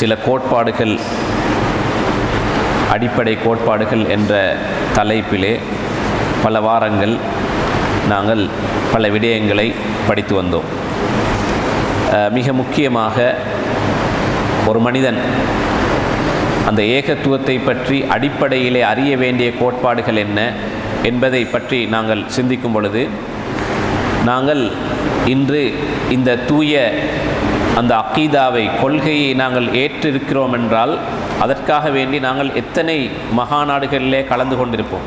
சில கோட்பாடுகள் அடிப்படை கோட்பாடுகள் என்ற தலைப்பிலே பல வாரங்கள் நாங்கள் பல விடயங்களை படித்து வந்தோம். மிக முக்கியமாக ஒரு மனிதன் அந்த ஏகத்துவத்தை பற்றி அடிப்படையிலே அறிய வேண்டிய கோட்பாடுகள் என்ன என்பதை பற்றி நாங்கள் சிந்திக்கும் பொழுது நாங்கள் இன்று இந்த தூய அந்த அக்கீதாவை கொள்கையை நாங்கள் ஏற்றிருக்கிறோம் என்றால் அதற்காக வேண்டி நாங்கள் எத்தனை மகாநாடுகளிலே கலந்து கொண்டிருப்போம்?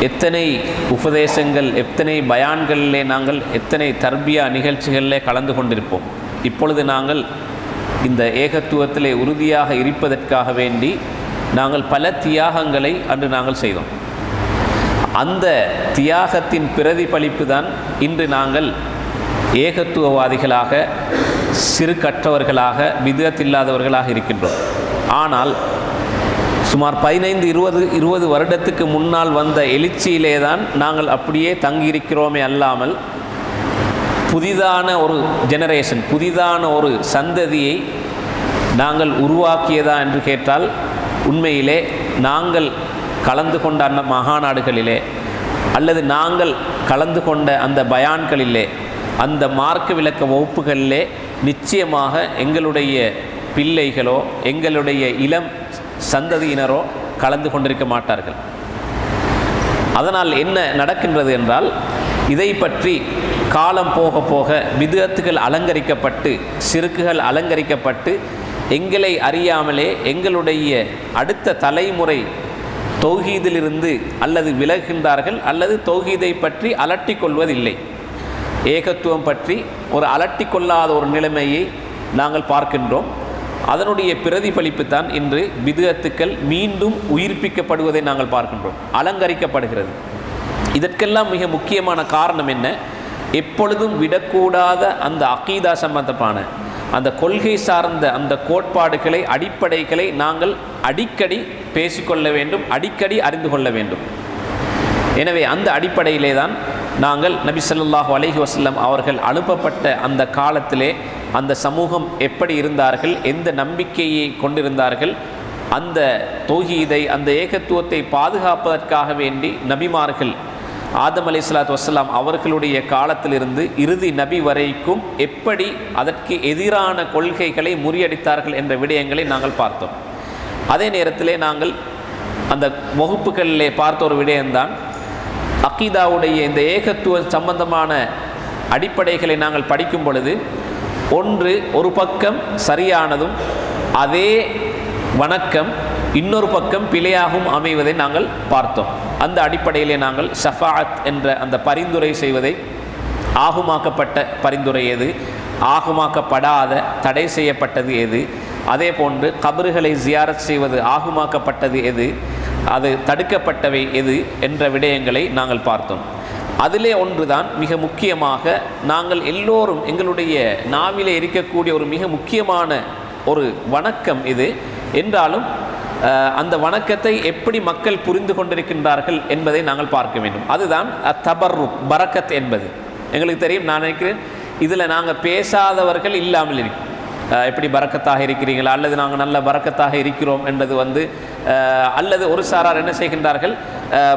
எத்தனை உபதேசங்கள் எத்தனை பயான்களிலே நாங்கள் எத்தனை தர்பியா நிகழ்ச்சிகளிலே கலந்து கொண்டிருப்போம்? இப்பொழுது நாங்கள் இந்த ஏகத்துவத்திலே உறுதியாக இருப்பதற்காக வேண்டி நாங்கள் பல தியாகங்களை அன்று நாங்கள் செய்தோம். அந்த தியாகத்தின் பிரதிபலிப்பு தான் இன்று நாங்கள் ஏகத்துவவாதிகளாக சிறு கற்றவர்களாக விதத்தில்லாதவர்களாக இருக்கின்றோம். ஆனால் சுமார் பதினைந்து இருபது இருபது வருடத்துக்கு முன்னால் வந்த எழுச்சியிலே தான் நாங்கள் அப்படியே தங்கியிருக்கிறோமே அல்லாமல் புதிதான ஒரு ஜெனரேஷன் புதிதான ஒரு சந்ததியை நாங்கள் உருவாக்கியதா என்று கேட்டால் உண்மையிலே நாங்கள் கலந்து கொண்ட அந்த மகாநாடுகளிலே அல்லது நாங்கள் கலந்து கொண்ட அந்த பயான்களிலே அந்த மார்க்க விளக்க வகுப்புகளிலே நிச்சயமாக எங்களுடைய பிள்ளைகளோ எங்களுடைய இளம் சந்ததியினரோ கலந்து கொண்டிருக்க மாட்டார்கள். அதனால் என்ன நடக்கின்றது என்றால் இதை பற்றி காலம் போக போக விதத்துகள் அலங்கரிக்கப்பட்டு சிறுக்குகள் அலங்கரிக்கப்பட்டு எங்களை அறியாமலே எங்களுடைய அடுத்த தலைமுறை தௌஹீதிலிருந்து அல்லது விலகின்றார்கள் அல்லது தௌஹீதை பற்றி அலட்டிக் கொள்வதில்லை. ஏகத்துவம் பற்றி ஒரு அலட்டிக் கொள்ளாத ஒரு நிலைமையை நாங்கள் பார்க்கின்றோம். அதனுடைய பிரதிபலிப்பு தான் இன்று விதத்துக்கள் மீண்டும் உயிர்ப்பிக்கப்படுவதை நாங்கள் பார்க்கின்றோம். அலங்கரிக்கப்படுகிறது. இதற்கெல்லாம் மிக முக்கியமான காரணம் என்ன? எப்பொழுதும் விடக்கூடாத அந்த அகீதா சம்பந்தமான அந்த கொள்கை சார்ந்த அந்த கோட்பாடுகளை அடிப்படைகளை நாங்கள் அடிக்கடி பேசிக்கொள்ள வேண்டும் அடிக்கடி அறிந்து கொள்ள வேண்டும். எனவே அந்த அடிப்படையிலே தான் நாங்கள் நபி சொல்லாஹு அலஹி வசல்லம் அவர்கள் அனுப்பப்பட்ட அந்த காலத்திலே அந்த சமூகம் எப்படி இருந்தார்கள் எந்த நம்பிக்கையை கொண்டிருந்தார்கள் அந்த தௌஹீதை அந்த ஏகத்துவத்தை பாதுகாப்பதற்காக வேண்டி நபிமார்கள் ஆதம் அலி சலாத் வசலாம் அவர்களுடைய காலத்திலிருந்து இறுதி நபி வரைக்கும் எப்படி அதற்கு எதிரான கொள்கைகளை முறியடித்தார்கள் என்ற விடயங்களை நாங்கள் பார்த்தோம். அதே நேரத்திலே நாங்கள் அந்த வகுப்புகளிலே பார்த்த ஒரு விடயம்தான் அக்கீதாவுடைய இந்த ஏகத்துவ சம்பந்தமான அடிப்படைகளை நாங்கள் படிக்கும் பொழுது ஒன்று ஒரு பக்கம் சரியானதும் அதே வணக்கம் இன்னொரு பக்கம் பிழையாகவும் அமைவதை நாங்கள் பார்த்தோம். அந்த அடிப்படையிலே நாங்கள் ஷஃபாத் என்ற அந்த பரிந்துரை செய்வதை ஆகுமாக்கப்பட்ட பரிந்துரை எது ஆகுமாக்கப்படாத தடை செய்யப்பட்டது எது அதே போன்று கபறுகளை ஜியாரத் செய்வது ஆகுமாக்கப்பட்டது எது அது தடுக்கப்பட்டவை எது என்ற விடயங்களை நாங்கள் பார்த்தோம். அதிலே ஒன்றுதான் மிக முக்கியமாக நாங்கள் எல்லோரும் எங்களுடைய நாவிலே இருக்கக்கூடிய ஒரு மிக முக்கியமான ஒரு வணக்கம் இது. என்றாலும் அந்த வணக்கத்தை எப்படி மக்கள் புரிந்து கொண்டிருக்கின்றார்கள் என்பதை நாங்கள் பார்க்க வேண்டும். அதுதான் தபர்ரு பரக்கத் என்பது. எங்களுக்கு தெரியும் நான் நினைக்கிறேன் இதில் நாங்கள் பேசாதவர்கள் இல்லாமல் இருக்கும் எப்படி பறக்கத்தாக இருக்கிறீங்களா அல்லது நாங்கள் நல்ல பறக்கத்தாக இருக்கிறோம் என்பது வந்து அல்லது ஒரு சாரார் என்ன செய்கின்றார்கள்?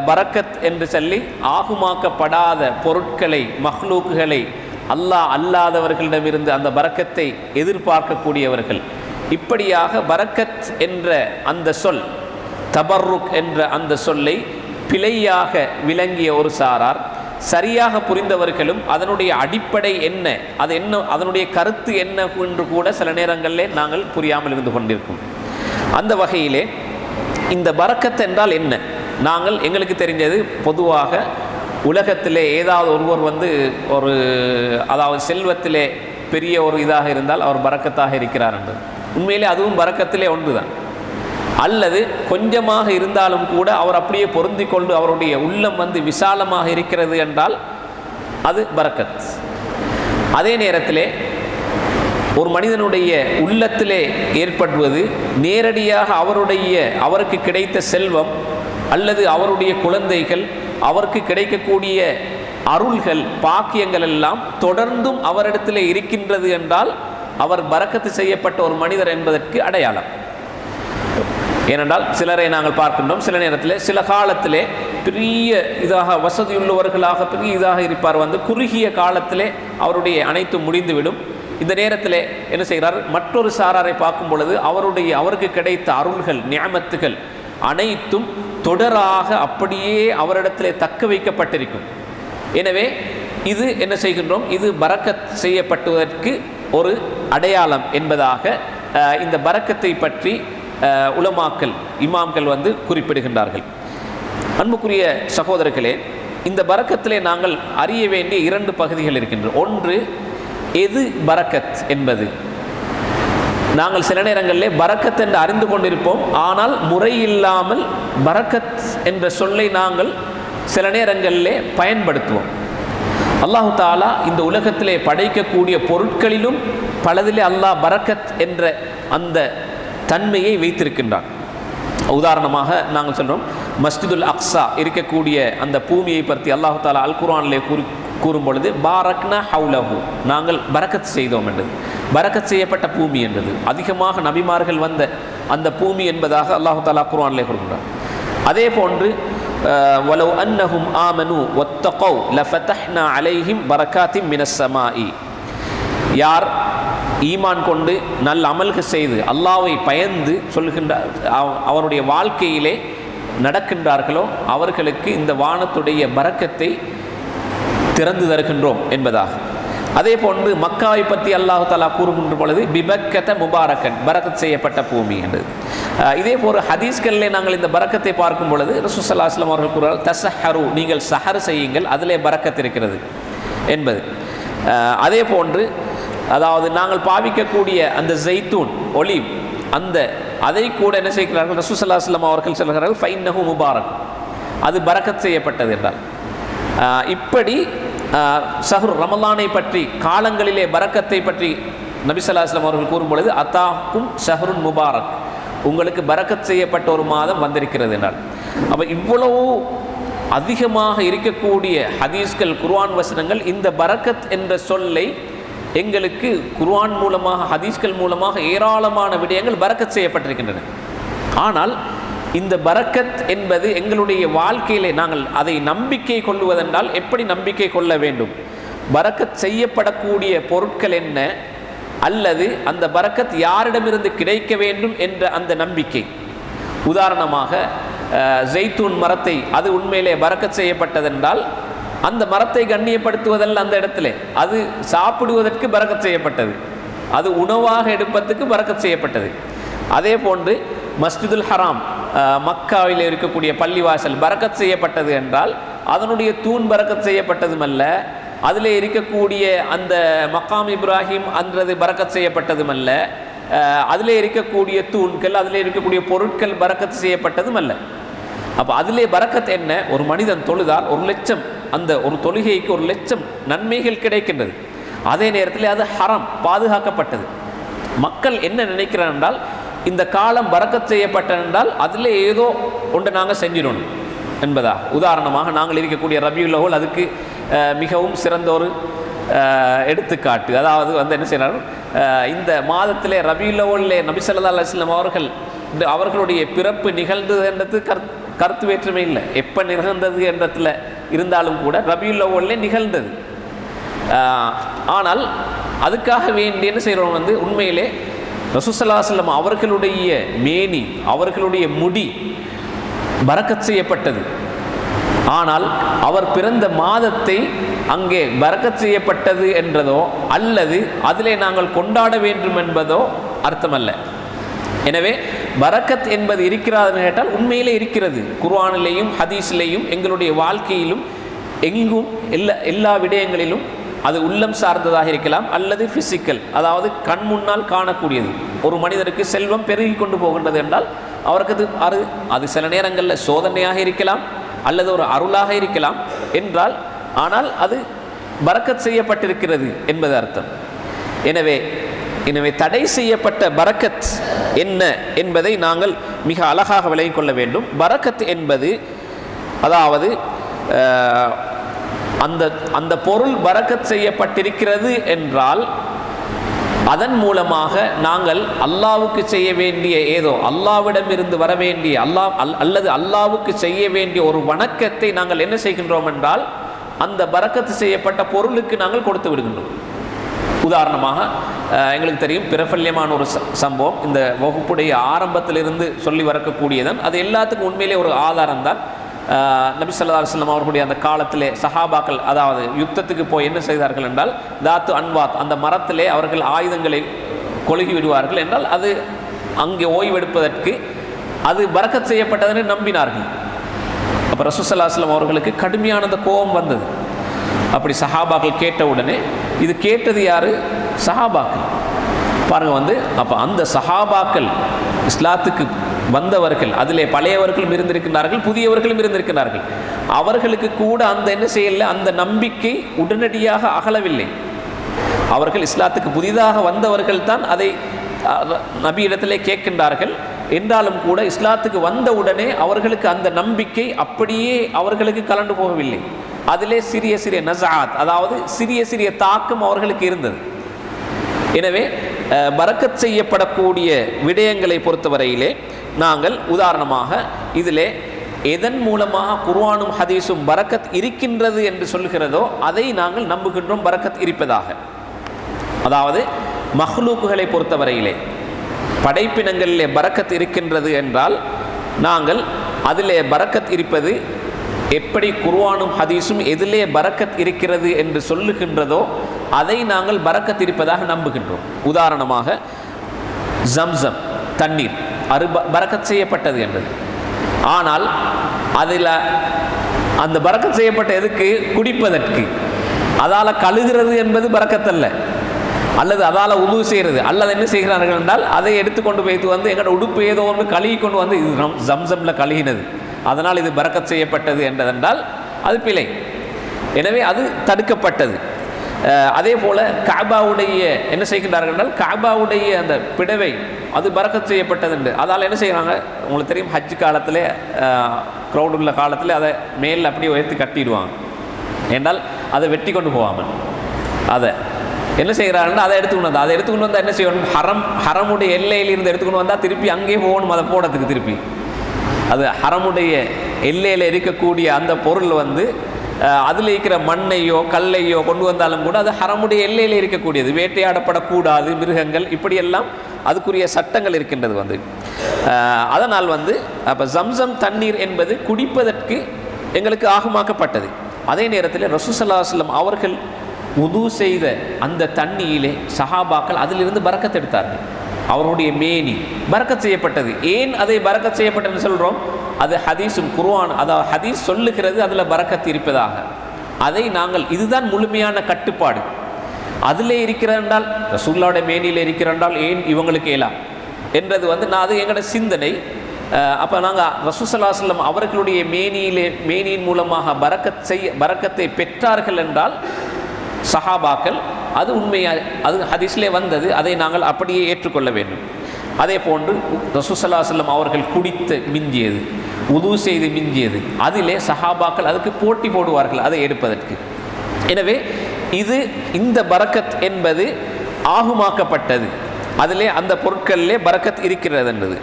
பறக்கத் பரக்கத் என்று சொல்லி ஆகுமாக்கப்படாத பொருட்களை மஹ்லூக்குகளை அல்லாஹ் அல்லாதவர்களிடமிருந்து அந்த பறக்கத்தை எதிர்பார்க்கக்கூடியவர்கள். இப்படியாக பரக்கத் என்ற அந்த சொல் தபர்ருக் என்ற அந்த சொல்லை பிழையாக விளங்கிய ஒரு சாரார் சரியாக புரிந்தவர்களும் அதனுடைய அடிப்படை என்ன அது என்ன அதனுடைய கருத்து என்ன என்று கூட சில நேரங்களிலே நாங்கள் புரியாமல் இருந்து கொண்டிருக்கும். அந்த வகையிலே இந்த பறக்கத்து என்றால் என்ன? நாங்கள் எங்களுக்கு தெரிஞ்சது பொதுவாக உலகத்திலே ஏதாவது ஒருவர் வந்து ஒரு அதாவது செல்வத்திலே பெரிய ஒரு இதாக இருந்தால் அவர் பறக்கத்தாக இருக்கிறார் என்று. உண்மையிலே அதுவும் பறக்கத்திலே ஒன்று தான் அல்லது கொஞ்சமாக இருந்தாலும் கூட அவர் அப்படியே பொருந்தி கொண்டு அவருடைய உள்ளம் வந்து விசாலமாக இருக்கிறது என்றால் அது பரக்கத். அதே நேரத்திலே ஒரு மனிதனுடைய உள்ளத்திலே ஏற்படுவது நேரடியாக அவருடைய அவருக்கு கிடைத்த செல்வம் அல்லது அவருடைய குழந்தைகள் அவருக்கு கிடைக்கக்கூடிய அருள்கள் பாக்கியங்கள் எல்லாம் தொடர்ந்தும் அவரிடத்திலே இருக்கின்றது என்றால் அவர் பறக்கத்து செய்யப்பட்ட ஒரு மனிதர் என்பதற்கு அடையாளம். ஏனென்றால் சிலரை நாங்கள் பார்க்கின்றோம். சில நேரத்தில் சில காலத்திலே பெரிய இதாக வசதியுள்ளவர்களாக பெரிய இதாக இருப்பார். வந்து குறுகிய காலத்திலே அவருடைய அனைத்தும் முடிந்துவிடும். இந்த நேரத்தில் என்ன செய்கிறார்? மற்றொரு சாராரை பார்க்கும் பொழுது அவருடைய அவருக்கு கிடைத்த அருள்கள் நியமத்துகள் அனைத்தும் தொடராக அப்படியே அவரிடத்திலே தக்க வைக்கப்பட்டிருக்கும். எனவே இது என்ன செய்கின்றோம்? இது பறக்கத் செய்யப்பட்டுவதற்கு ஒரு அடையாளம் என்பதாக இந்த பறக்கத்தை பற்றி உலமாக்கள் இமாம்கள் வந்து குறிப்பிடுகின்றார்கள். அன்புக்குரிய சகோதரர்களே இந்த பறக்கத்திலே நாங்கள் அறிய வேண்டிய இரண்டு பகுதிகள் இருக்கின்றன. ஒன்று எது பறக்கத் என்பது. நாங்கள் சில நேரங்களிலே பறக்கத் என்று அறிந்து கொண்டிருப்போம். ஆனால் முறையில்லாமல் பறக்கத் என்ற சொல்லை நாங்கள் சில நேரங்களிலே பயன்படுத்துவோம். அல்லாஹு தாலா இந்த உலகத்திலே படைக்கக்கூடிய பொருட்களிலும் பலதிலே அல்லாஹ் பரக்கத் என்ற அந்த தன்மையை வைத்திருக்கின்றான். உதாரணமாக நாங்கள் சொல்கிறோம் மஸ்ஜிதுல் அக்ஸா இருக்கக்கூடிய அந்த பூமியை பற்றி அல்லாஹு தாலா அல் குரானிலே கூறி கூறும் பொழுது பாரக்னா ஹவுலஹு நாங்கள் பரக்கத் செய்தோம் என்றது. பரக்கத் செய்யப்பட்ட பூமி என்றது. அதிகமாக நபிமார்கள் வந்த அந்த பூமி என்பதாக அல்லாஹு தாலா குரானிலே கூறுகின்றார். அதே போன்று வலவ் அன்னஹும் ஆமனு ஒத்தகௌ லஃபத்தஹ்னா அலைஹிம் பரக்காத்தின் மினஸ்ஸமாஇ யார் ஈமான் கொண்டு நல்ல அமல்கள் செய்து அல்லாவை பயந்து சொல்கின்ற அவ- அவருடைய வாழ்க்கையிலே நடக்கின்றார்களோ அவர்களுக்கு இந்த வானத்துடைய பறக்கத்தை திறந்து தருகின்றோம் என்பதாக. அதே போன்று மக்காவை பற்றி அல்லாஹு தாலா கூறுகின்ற பொழுது பிபக்கத முபாரக்கன் பரக்கத் செய்யப்பட்ட பூமி என்று இதே போல் ஹதீஸ்களிலே நாங்கள் இந்த பரக்கத்தை பார்க்கும் பொழுது ரசூசல்லாஸ்லாம் அவர்கள் கூறுவார் தசஹரு நீங்கள் சஹர் செய்யுங்கள் அதிலே பரக்கத் இருக்கிறது என்பது அதே போன்று அதாவது நாங்கள் பாவிக்கக்கூடிய அந்த ஜெய்தூன் ஒளி அந்த அதை கூட என்ன செய்கிறார்கள்? ரசூசல்லாஸ்லாம் அவர்கள் சொல்கிறார்கள் ஃபைன்னஹு முபாரக். அது பரக்கத் செய்யப்பட்டது என்றால் இப்படி சஹுர் ரமலானை பற்றி காலங்களிலே பரக்கத்தை பற்றி நபிசல்லாஸ்லாம் அவர்கள் கூறும் பொழுது அத்தாக்கும் ஷஹ்ருன் முபாரக். உங்களுக்கு பரக்கத் செய்யப்பட்ட ஒரு மாதம் வந்திருக்கிறது என்றால் அப்போ இவ்வளவு அதிகமாக இருக்கக்கூடிய ஹதீஸ்கள் குர்ஆன் வசனங்கள் இந்த பரக்கத் என்ற சொல்லை எங்களுக்கு குர்ஆன் மூலமாக ஹதீஸ்கள் மூலமாக ஏராளமான விடயங்கள் பரக்கத் செய்யப்பட்டிருக்கின்றன. ஆனால் இந்த பரக்கத் என்பது எங்களுடைய வாழ்க்கையிலே நாங்கள் அதை நம்பிக்கை கொள்ளுவதென்றால் எப்படி நம்பிக்கை கொள்ள வேண்டும்? பரக்கத் செய்யப்படக்கூடிய பொருட்கள் என்ன? அல்லது அந்த பரக்கத் யாரிடமிருந்து கிடைக்க வேண்டும் என்ற அந்த நம்பிக்கை? உதாரணமாக ஜெய்தூன் மரத்தை அது உண்மையிலே பரக்கத் செய்யப்பட்டதென்றால் அந்த மரத்தை கண்ணியப்படுத்துவதல்ல அந்த இடத்துல. அது சாப்பிடுவதற்கு பறக்கச் செய்யப்பட்டது. அது உணவாக எடுப்பதற்கு பறக்கச் செய்யப்பட்டது. அதே போன்று மஸ்ஜிதுல் ஹராம் மக்காவில் இருக்கக்கூடிய பள்ளிவாசல் பறக்கச் செய்யப்பட்டது என்றால் அதனுடைய தூண் பரக்கத் செய்யப்பட்டதுமல்ல அதிலே இருக்கக்கூடிய அந்த மக்காம் இப்ராஹிம் அன்றது பறக்கச் செய்யப்பட்டதுமல்ல அல்ல அதிலே இருக்கக்கூடிய தூண்கள் அதிலே இருக்கக்கூடிய பொருட்கள் பறக்கத்து செய்யப்பட்டதும் அல்ல அப்போ அதிலே பறக்கத் என்ன? ஒரு மனிதன் தொழுதால் ஒரு லட்சம் அந்த ஒரு தொழுகைக்கு ஒரு லட்சம் நன்மைகள் கிடைக்கின்றது. அதே நேரத்தில் அது ஹரம் பாதுகாக்கப்பட்டது. மக்கள் என்ன நினைக்கிறார் என்றால் இந்த காலம் பறக்கத் செய்யப்பட்டது என்றால் அதில் ஏதோ ஒன்று நாங்கள் செஞ்சிடணும் என்பதா? உதாரணமாக நாங்கள் இருக்கக்கூடிய ரபியுல் அதுக்கு மிகவும் சிறந்த ஒரு எடுத்துக்காட்டு. அதாவது வந்து என்ன செய்கிறார் இந்த மாதத்திலே ரபியுல் நபிசல்லா அலுவலம் அவர்கள் இந்த அவர்களுடைய பிறப்பு நிகழ்ந்தது என்றது கருத்து. கருத்து வேற்றுமை இல்லை. எப்போ நிகழ்ந்தது என்றத்தில் இருந்தாலும் கூட ரபியுல் அவ்வல்லே நிகழ்ந்தது. ஆனால் அதுக்காக வேண்டி என்ன செய்கிறோம் வந்து உண்மையிலே ரசூசல்லாஸ்லம் அவர்களுடைய மேனி அவர்களுடைய முடி பரக்கத் செய்யப்பட்டது. ஆனால் அவர் பிறந்த மாதத்தை அங்கே பரக்கத் செய்யப்பட்டது என்றதோ அல்லது அதிலே நாங்கள் கொண்டாட வேண்டும் என்பதோ அர்த்தமல்ல. எனவே பரக்கத் என்பது இருக்கிறாதுன்னு கேட்டால் உண்மையிலே இருக்கிறது. குர்ஆனிலேயும் ஹதீஸ்லேயும் எங்களுடைய வாழ்க்கையிலும் எங்கும் எல்லா எல்லா விடயங்களிலும் அது உள்ளம் சார்ந்ததாக இருக்கலாம். அல்லது ஃபிசிக்கல் அதாவது கண் முன்னால் காணக்கூடியது. ஒரு மனிதருக்கு செல்வம் பெருகி கொண்டு போகின்றது என்றால் அவருக்கு அது அது அது சில நேரங்களில் சோதனையாக இருக்கலாம் அல்லது ஒரு அருளாக இருக்கலாம் என்றால் ஆனால் அது பரக்கத் செய்யப்பட்டிருக்கிறது என்பது அர்த்தம். எனவே எனவே தடை செய்யப்பட்ட பரக்கத் என்ன என்பதை நாங்கள் மிக அழகாக விளங்கிக் கொள்ள வேண்டும். பரக்கத் என்பது அதாவது அந்த அந்த பொருள் பரக்கத் செய்யப்பட்டிருக்கிறது என்றால் அதன் மூலமாக நாங்கள் அல்லாவுக்கு செய்ய வேண்டிய ஏதோ அல்லாவிடம் இருந்து வர வேண்டிய அல்லாஹ் அல் அல்லது அல்லாவுக்கு செய்ய வேண்டிய ஒரு வணக்கத்தை நாங்கள் என்ன செய்கின்றோம் என்றால் அந்த பறக்கத்து செய்யப்பட்ட பொருளுக்கு நாங்கள் கொடுத்து விடுகின்றோம். உதாரணமாக எங்களுக்கு தெரியும் பிரபல்யமான ஒரு ச- சம்பவம். இந்த வகுப்புடைய ஆரம்பத்திலிருந்து சொல்லி வரக்கூடியதன் அது எல்லாத்துக்கும் உண்மையிலே ஒரு ஆதாரம் தான் நபி ஸல்லல்லாஹு அலுவலம் அவர்களுடைய அந்த காலத்திலே சஹாபாக்கள் அதாவது யுத்தத்துக்கு போய் என்ன செய்தார்கள் என்றால் தாத்து அன்வாத் அந்த மரத்திலே அவர்கள் ஆயுதங்களை கொழுகி விடுவார்கள் என்றால் அது அங்கே ஓய்வெடுப்பதற்கு அது பறக்கத் செய்யப்பட்டதென்று நம்பினார்கள். அப்போ ரசூசல்லாஸ்லம் அவர்களுக்கு கடுமையான அந்த கோபம் வந்தது. அப்படி சஹாபாக்கள் கேட்ட உடனே இது கேட்டது யாரு? சஹாபாக்கள். பாருங்க வந்து அப்போ அந்த சஹாபாக்கள் இஸ்லாத்துக்கு வந்தவர்கள் அதிலே பழையவர்களும் இருந்திருக்கிறார்கள் புதியவர்களும் இருந்திருக்கிறார்கள் அவர்களுக்கு கூட அந்த என்ன செய்யல அந்த நம்பிக்கை உடனடியாக அகலவில்லை. அவர்கள் இஸ்லாத்துக்கு புதிதாக வந்தவர்கள் தான் அதை அஹ், நபியிடத்திலே கேட்கின்றார்கள். என்றாலும் கூட இஸ்லாத்துக்கு வந்த உடனே அவர்களுக்கு அந்த நம்பிக்கை அப்படியே அவர்களுக்கு கலந்து போகவில்லை. அதிலே சிறிய சிறிய நசாத் அதாவது சிறிய சிறிய தாக்கம் அவர்களுக்கு இருந்தது. எனவே பறக்கத் செய்யப்படக்கூடிய விடயங்களை பொறுத்தவரையிலே நாங்கள் உதாரணமாக இதிலே எதன் மூலமாக குர்வானும் ஹதீஸும் பறக்கத் இருக்கின்றது என்று சொல்கிறதோ அதை நாங்கள் நம்புகின்றோம் பறக்கத் இருப்பதாக. அதாவது மஹ்லூக்குகளை பொறுத்தவரையிலே படைப்பினங்களிலே பறக்கத் இருக்கின்றது என்றால் நாங்கள் அதிலே பறக்கத் இருப்பது எப்படி குர்வானும் ஹதீஸும் எதிலே பரக்கத் இருக்கிறது என்று சொல்லுகின்றதோ அதை நாங்கள் பரக்கத் இருப்பதாக நம்புகின்றோம். உதாரணமாக ஜம்சம் தண்ணீர் அரு பறக்கத் செய்யப்பட்டது என்றது ஆனால் அதில் அந்த பறக்கத் செய்யப்பட்ட எதுக்கு? குடிப்பதற்கு. அதால் கழுகிறது என்பது பறக்கத்தல்ல அல்லது அதால் உதவு செய்கிறது அல்லது என்ன செய்கிறார்கள் என்றால் அதை எடுத்துக்கொண்டு போய்த்து வந்து எங்களோட உடுப்பு ஏதோ ஒன்று கழுகி கொண்டு வந்து இது ரம்- கழுகினது. அதனால் இது பரக்கத் செய்யப்பட்டது என்றதென்றால் அது பிழை. எனவே அது தடுக்கப்பட்டது. அதே போல் காபாவுடைய என்ன செய்கின்றார்கள் என்றால் காபாவுடைய அந்த பிடவை அது பறக்கச் செய்யப்பட்டது என்று. அதால் என்ன செய்கிறாங்க? உங்களுக்கு தெரியும் ஹஜ் காலத்தில் க்ரௌட் உள்ள காலத்தில் அதை மேல் அப்படியே உயர்த்தி கட்டிடுவாங்க. என்றால் அதை வெட்டி கொண்டு போகாமல். அதை என்ன செய்கிறாருன்னா அதை எடுத்துக்கொண்டு வந்தால் அதை எடுத்துக்கொண்டு வந்தால் என்ன செய்யணும் ஹரம் ஹரமுடைய எல்லையிலிருந்து எடுத்துக்கொண்டு வந்தால் திருப்பி அங்கேயே போகணும் அதை போடுறதுக்கு திருப்பி. அது ஹரமுடைய எல்லையில் இருக்கக்கூடிய அந்த பொருள் வந்து அதில் இருக்கிற மண்ணையோ கல்லையோ கொண்டு வந்தாலும் கூட அது ஹரமுடைய எல்லையில் இருக்கக்கூடியது. வேட்டையாடப்படக்கூடாது மிருகங்கள் இப்படியெல்லாம் அதுக்குரிய சட்டங்கள் இருக்கின்றது வந்து. அதனால் வந்து அப்போ ஜம்சம் தண்ணீர் என்பது குடிப்பதற்கு எங்களுக்கு ஆகமாக்கப்பட்டது. அதே நேரத்தில் ரசூசல்லாஸ்லம் அவர்கள் உது செய்த அந்த தண்ணியிலே சஹாபாக்கள் அதிலிருந்து பறக்கத்தெடுத்தார்கள் அவருடைய மேனி பறக்கச் செய்யப்பட்டது. ஏன் அதை பறக்கச் செய்யப்பட்டதுன்னு சொல்கிறோம் அது ஹதீஸும் குர்வான் அதாவது ஹதீஸ் சொல்லுகிறது அதில் பறக்கத் இருப்பதாக. அதை நாங்கள் இதுதான் முழுமையான கட்டுப்பாடு. அதிலே இருக்கிறால் ரசூல்லாவோட மேனியில் இருக்கிறால் ஏன் இவங்களுக்கு ஏலா? என்றது வந்து நான் அது எங்களோட சிந்தனை. அப்போ நாங்கள் ரசூசல்லாஸ்லம் அவர்களுடைய மேனியிலே மேனியின் மூலமாக பறக்கத் செய்ய பறக்கத்தை பெற்றார்கள் என்றால் சஹாபாக்கள் அது உண்மையாக அது ஹதீஸ்லே வந்தது அதை நாங்கள் அப்படியே ஏற்றுக்கொள்ள வேண்டும். அதே போன்று ரசூசல்லாஸ்லம் அவர்கள் குடித்து மிஞ்சியது உது செய்து மிஞ்சியது அதிலே சஹாபாக்கள் அதுக்கு போட்டி போடுவார்கள் அதை எடுப்பதற்கு. எனவே இது இந்த பரக்கத் என்பது ஆகுமாக்கப்பட்டது. அதிலே அந்த பொருட்களிலே பரக்கத் இருக்கிறது என்பது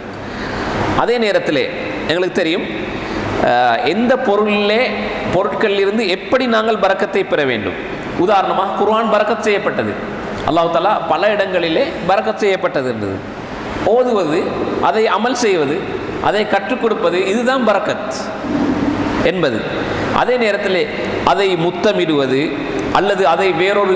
அதே நேரத்தில் எங்களுக்கு தெரியும் எந்த பொருளிலே பொருட்களிலிருந்து எப்படி நாங்கள் பறக்கத்தை பெற வேண்டும்? உதாரணமாக குர்ஆன் பறக்கத் செய்யப்பட்டது. அல்லாஹு தாலா பல இடங்களிலே பறக்கத் செய்யப்பட்டது இருந்தது ஓதுவது அதை அமல் செய்வது அதை கற்றுக் கொடுப்பது இதுதான் பறக்கத் என்பது. அதே நேரத்தில் அதை முத்தமிடுவது அல்லது அதை வேறொரு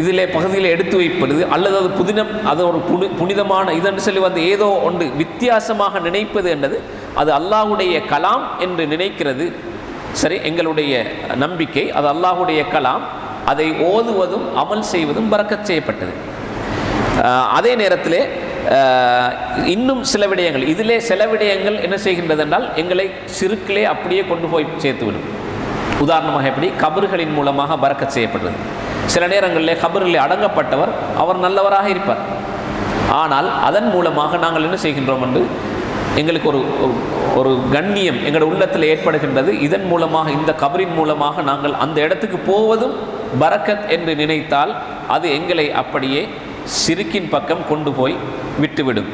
இதிலே பகுதியில் எடுத்து வைப்பது அல்லது அது புதினம் அது ஒரு புனி புனிதமான இதென்று சொல்லி வந்து ஏதோ ஒன்று வித்தியாசமாக நினைப்பது என்றது அது அல்லாஹுடைய கலாம் என்று நினைக்கிறது. சரி எங்களுடைய நம்பிக்கை அது அல்லாஹுடைய கலாம். அதை ஓதுவதும் அமல் செய்வதும் பறக்கச் செய்யப்பட்டது. அதே நேரத்திலே இன்னும் சில விடயங்கள் இதிலே சில விடயங்கள் என்ன செய்கின்றது என்றால் எங்களை சிறுக்கிலே அப்படியே கொண்டு போய் சேர்த்துவிடும். உதாரணமாக எப்படி? கபர்களின் மூலமாக பறக்கச் செய்யப்படுறது சில நேரங்களிலே கபர்களில் அடங்கப்பட்டவர் அவர் நல்லவராக இருப்பார். ஆனால் அதன் மூலமாக நாங்கள் என்ன செய்கின்றோம் என்று எங்களுக்கு ஒரு ஒரு- கண்ணியம் எங்களோட உள்ளத்தில் ஏற்படுகின்றது. இதன் மூலமாக இந்த கபரின் மூலமாக நாங்கள் அந்த இடத்துக்கு போவதும் பரக்கத் என்று நினைத்தால் அது எங்களை அப்படியே சிறுக்கின் பக்கம் கொண்டு போய் விட்டுவிடும்.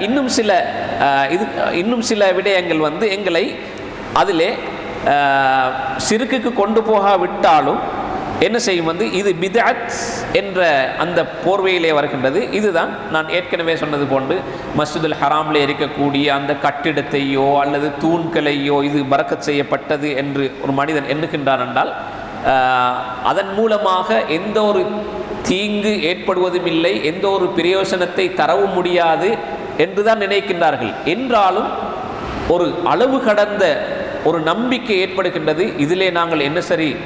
இன்னும் சில இது இன்னும் சில விடயங்கள் வந்து எங்களை அதிலே சிறுக்குக்கு கொண்டு போகாவிட்டாலும் என்ன செய்யும் வந்து இது பிதாத் என்ற அந்த போர்வையிலே வருகின்றது. இதுதான் நான் ஏற்கனவே சொன்னது போன்று மஸ்ஜிதுல் ஹராமில் இருக்கக்கூடிய அந்த கட்டிடத்தையோ அல்லது தூண்களையோ இது பறக்கத் செய்யப்பட்டது என்று ஒரு மனிதன் எண்ணுகின்றான் என்றால் அதன் மூலமாக எந்த ஒரு தீங்கு ஏற்படுவதும் இல்லை எந்த ஒரு பிரயோசனத்தை தரவும் முடியாது என்றுதான் நினைக்கின்றார்கள். என்றாலும் ஒரு அளவு கடந்த ஒரு நம்பிக்கை ஏற்படுகின்றது. இதிலே நாங்கள் என்ன சரி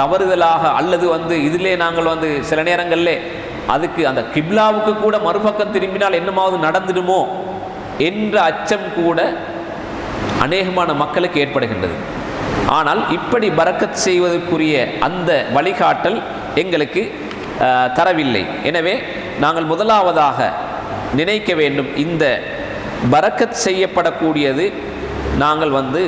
தவறுதலாக அல்லது வந்து இதிலே நாங்கள் வந்து சில நேரங்களில் அதுக்கு அந்த கிப்லாவுக்கு கூட மறுபக்கம் திரும்பினால் என்னமாவது நடந்துடுமோ என்ற அச்சம் கூட அநேகமான மக்களுக்கு ஏற்படுகின்றது. ஆனால் இப்படி பறக்கத் செய்வதற்குரிய அந்த வழிகாட்டல் எங்களுக்கு தரவில்லை. எனவே நாங்கள் முதலாவதாக நினைக்க வேண்டும் இந்த பறக்கத் செய்யப்படக்கூடியது நாங்கள் வந்து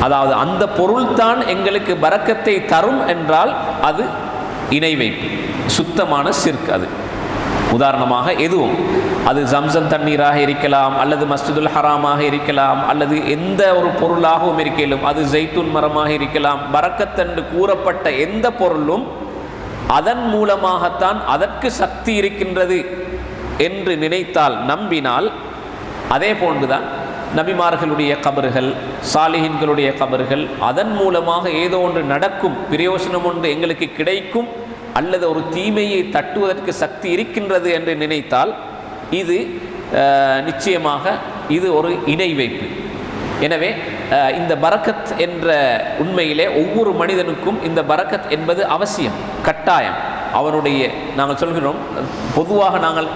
அதாவது அந்த பொருள்தான் எங்களுக்கு பறக்கத்தை தரும் என்றால் அது இணை வைப்பு. சுத்தமான சிர்க் அது. உதாரணமாக எதுவும். அது ஜம்சம் தண்ணீராக இருக்கலாம் அல்லது மஸ்ஜிதுல் ஹராமாக இருக்கலாம் அல்லது எந்த ஒரு பொருளாகவும் இருக்கலாம் அது ஜெய்தூன் மரமாக இருக்கலாம். பறக்கத்தன்று கூறப்பட்ட எந்த பொருளும் அதன் மூலமாகத்தான் அதற்கு சக்தி இருக்கின்றது என்று நினைத்தால் நம்பினால் அதே போன்றுதான். நபிமார்களுடைய கபறுகள் சாலிஹின்களுடைய கபறுகள் அதன் மூலமாக ஏதோ ஒன்று நடக்கும் பிரயோசனம் ஒன்று எங்களுக்கு கிடைக்கும் அல்லது ஒரு தீமையை தட்டுவதற்கு சக்தி இருக்கின்றது என்று நினைத்தால் இது நிச்சயமாக இது ஒரு இணை வைப்பு. எனவே இந்த பரக்கத் என்ற உண்மையிலே ஒவ்வொரு மனிதனுக்கும் இந்த பரக்கத் என்பது அவசியம் கட்டாயம். அவனுடைய நாங்கள் சொல்கிறோம் பொதுவாக நாங்கள்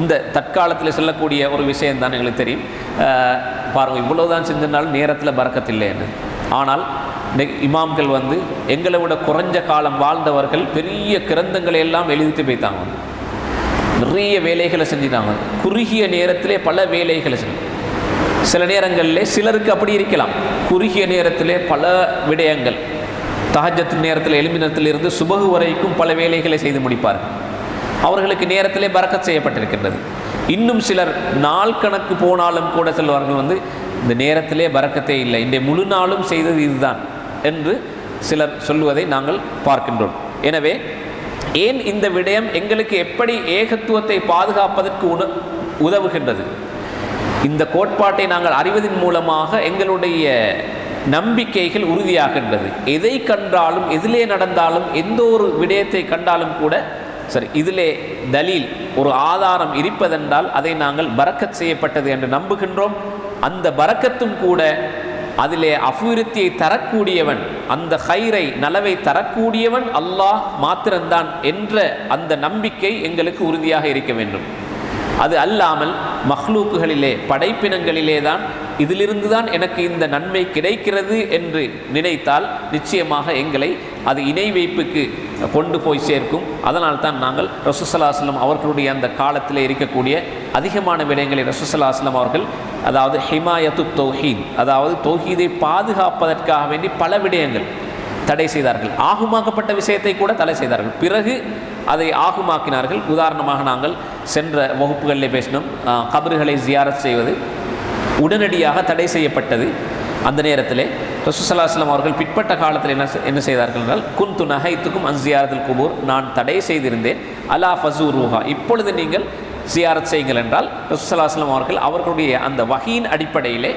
இந்த தற்காலத்தில் சொல்லக்கூடிய ஒரு விஷயம்தான் எங்களுக்கு தெரியும். பாருங்கள் இவ்வளோதான் இவ்வளவுதான் செஞ்சிருந்தாலும் நேரத்தில் பறக்கத்தில்லைன்னு. ஆனால் இமாம்கள் வந்து எங்களை விட குறைஞ்ச காலம் வாழ்ந்தவர்கள் பெரிய கிரந்தங்களை எல்லாம் எழுதிட்டு போய்த்தாங்க வந்து நிறைய வேலைகளை செஞ்சிட்டாங்க. குறுகிய நேரத்திலே பல வேலைகளை செஞ்சு. சில நேரங்களில் சிலருக்கு அப்படி இருக்கலாம். குறுகிய நேரத்திலே பல விடயங்கள். தஹஜத்து நேரத்தில் எலுமினத்திலிருந்து சுபகு வரைக்கும் பல வேலைகளை செய்து முடிப்பார்கள். அவர்களுக்கு நேரத்திலே பறக்க செய்யப்பட்டிருக்கின்றது. இன்னும் சிலர் நாள் கணக்கு போனாலும் கூட செல்வார்கள் வந்து இந்த நேரத்திலே பறக்கத்தே இல்லை. இந்த முழு நாளும் செய்தது இதுதான் என்று சிலர் சொல்லுவதை நாங்கள் பார்க்கின்றோம். எனவே ஏன் இந்த விடயம் எங்களுக்கு எப்படி ஏகத்துவத்தை பாதுகாப்பதற்கு உத உதவுகின்றது? இந்த கோட்பாட்டை நாங்கள் அறிவதன் மூலமாக எங்களுடைய நம்பிக்கைகள் உறுதியாகின்றது. எதை கண்டாலும் எதிலே நடந்தாலும் எந்த ஒரு விடயத்தை கண்டாலும் கூட சரி இதிலே தலீல் ஒரு ஆதாரம் இருப்பதென்றால் அதை நாங்கள் பறக்கத் செய்யப்பட்டது என்று நம்புகின்றோம். அந்த பறக்கத்தும் கூட அதிலே அபிவிருத்தியை தரக்கூடியவன் அந்த ஹைரை நலவை தரக்கூடியவன் அல்லாஹ் மாத்திரம்தான் என்ற அந்த நம்பிக்கை எங்களுக்கு உறுதியாக இருக்க வேண்டும். அது அல்லாமல் மஹ்லூக்குகளிலே படைப்பினங்களிலே தான் இதிலிருந்து தான் எனக்கு இந்த நன்மை கிடைக்கிறது என்று நினைத்தால் நிச்சயமாக எங்களை அது இணை வைப்புக்கு கொண்டு போய் சேர்க்கும். அதனால் தான் நாங்கள் ரசூசலாஸ்லம் அவர்களுடைய அந்த காலத்தில் இருக்கக்கூடிய அதிகமான விடயங்களை ரசூசலாஸ்லம் அவர்கள் அதாவது ஹிமாயத்து தௌஹீத் அதாவது தௌஹீதை பாதுகாப்பதற்காக வேண்டி பல விடயங்கள் தடை செய்தார்கள். ஆகுமாக்கப்பட்ட விஷயத்தை கூட தடை செய்தார்கள். பிறகு அதை ஆகுமாக்கினார்கள். உதாரணமாக நாங்கள் சென்ற வகுப்புகளில் பேசினோம் கபறுகளை ஜியாரத் செய்வது உடனடியாக தடை செய்யப்பட்டது. அந்த நேரத்திலே ரசூசல்லாஸ்லாம் அவர்கள் பிற்பட்ட காலத்தில் என்ன என்ன செய்தார்கள் என்றால் குந்து நகைத்துக்கும் அன்சியாரத்தில் குபூர். நான் தடை செய்திருந்தேன். அலா ஃபசூ ரூஹா இப்பொழுது நீங்கள் சியாரத் செய்யுங்கள் என்றால் ரசூசல்லாஸ்லாம் அவர்கள் அவர்களுடைய அந்த வகையின் அடிப்படையிலே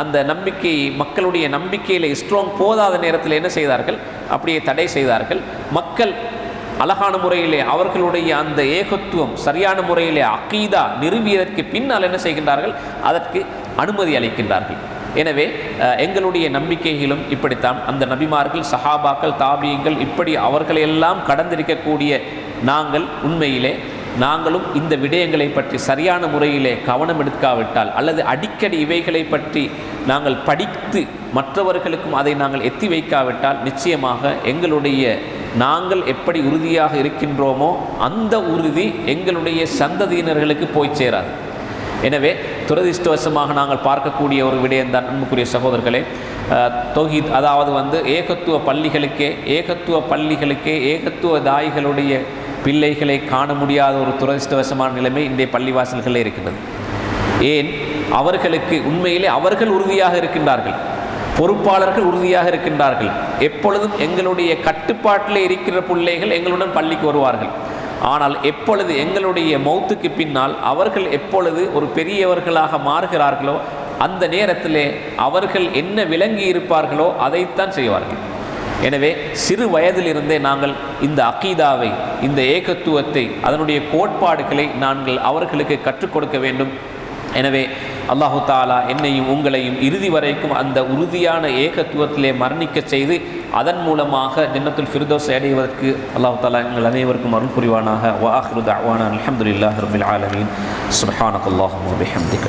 அந்த நம்பிக்கை மக்களுடைய நம்பிக்கையில் ஸ்ட்ராங் போதாத நேரத்தில் என்ன செய்தார்கள்? அப்படியே தடை செய்தார்கள். மக்கள் அழகான முறையிலே அவர்களுடைய அந்த ஏகத்துவம் சரியான முறையிலே அக்கீதா நிறுவியதற்கு பின்னால் என்ன செய்கின்றார்கள்? அதற்கு அனுமதி அளிக்கின்றார்கள். எனவே எங்களுடைய நம்பிக்கைகளும் இப்படித்தான். அந்த நபிமார்கள் சஹாபாக்கள் தாபியங்கள் இப்படி அவர்களையெல்லாம் கடந்திருக்கக்கூடிய நாங்கள் உண்மையிலே நாங்களும் இந்த விடயங்களை பற்றி சரியான முறையிலே கவனம் எடுக்காவிட்டால் அல்லது அடிக்கடி இவைகளை பற்றி நாங்கள் படித்து மற்றவர்களுக்கும் அதை நாங்கள் எத்தி வைக்காவிட்டால் நிச்சயமாக எங்களுடைய நாங்கள் எப்படி உறுதியாக இருக்கின்றோமோ அந்த உறுதி எங்களுடைய சந்ததியினர்களுக்கு போய் சேராது. எனவே துரதிர்ஷ்டவசமாக நாங்கள் பார்க்கக்கூடிய ஒரு விடயம்தான் அன்புக்குரிய சகோதரர்களே. தொகித் அதாவது வந்து ஏகத்துவ பள்ளிகளுக்கே ஏகத்துவ பள்ளிகளுக்கே ஏகத்துவ தாய்களுடைய பிள்ளைகளை காண முடியாத ஒரு துரதிருஷ்டவசமான நிலைமை இன்றைய பள்ளிவாசல்களில் இருக்கின்றது. ஏன்? அவர்களுக்கு உண்மையிலே அவர்கள் உறுதியாக இருக்கின்றார்கள். பொறுப்பாளர்கள் உறுதியாக இருக்கின்றார்கள். எப்பொழுதும் எங்களுடைய கட்டுப்பாட்டில் இருக்கிற பிள்ளைகள் எங்களுடன் பள்ளிக்கு வருவார்கள். ஆனால் எப்பொழுது எங்களுடைய மௌத்துக்கு பின்னால் அவர்கள் எப்பொழுது ஒரு பெரியவர்களாக மாறுகிறார்களோ அந்த நேரத்திலே அவர்கள் என்ன விளங்கி இருப்பார்களோ அதைத்தான் செய்வார்கள். எனவே சிறு வயதிலிருந்தே நாங்கள் இந்த அகீதாவை இந்த ஏகத்துவத்தை அதனுடைய கோட்பாடுகளை நாங்கள் அவர்களுக்கு கற்றுக் கொடுக்க வேண்டும். எனவே அல்லாஹு தாலா என்னையும் உங்களையும் இறுதி வரைக்கும் அந்த உறுதியான ஏகத்துவத்திலே மரணிக்க செய்து அதன் மூலமாக ஜன்னத்துல் ஃபிர்தோஸ் அடைவதற்கு அல்லாஹ் தாலா எங்கள் அனைவருக்கும் அருள் புரிவானாக. வாஹ்ரு தவானா அலமதுல்லாஹ் ரபில் ஆலமீன். சுபஹானக் அல்லாஹும் பிஹம்திக.